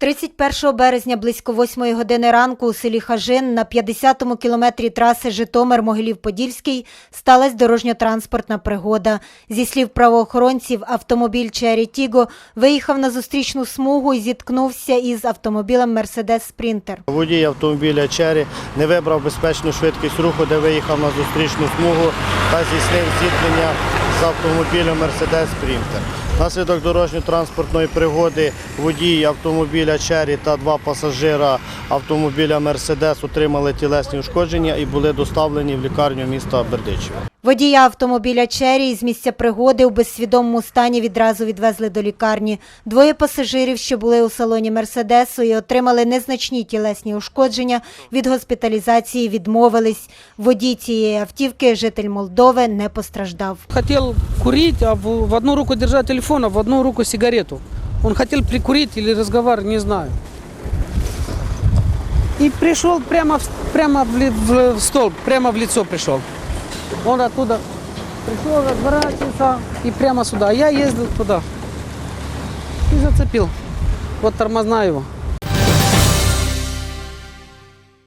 31 березня близько 8 години ранку у селі Хажин на 50-му кілометрі траси Житомир-Могилів-Подільський сталася дорожньо-транспортна пригода. Зі слів правоохоронців, автомобіль Черрі Тіго виїхав на зустрічну смугу і зіткнувся із автомобілем Мерседес Спрінтер. Водій автомобіля Чері не вибрав безпечну швидкість руху, де виїхав на зустрічну смугу та здійснив зіткнення з автомобілем Mercedes Sprinter. Наслідок дорожньо-транспортної пригоди водій автомобіля Чері та два пасажира автомобіля Мерседес отримали тілесні ушкодження і були доставлені в лікарню міста Бердичева. Водія автомобіля Черрі з місця пригоди у безсвідомому стані відразу відвезли до лікарні. Двоє пасажирів, що були у салоні Мерседесу і отримали незначні тілесні ушкодження, від госпіталізації відмовились. Водій цієї автівки, житель Молдови, не постраждав. Хотел курить, а в, одну руку держать телефон, а в одну руку сигарету. Он хотел прикурить или разговаривать, не знаю. И пришел прямо, прямо в, в- в столб, прямо в лицо пришел. Он оттуда пришел, разворачивается и прямо сюда. Я ездил туда и зацепил. Вот тормозна его.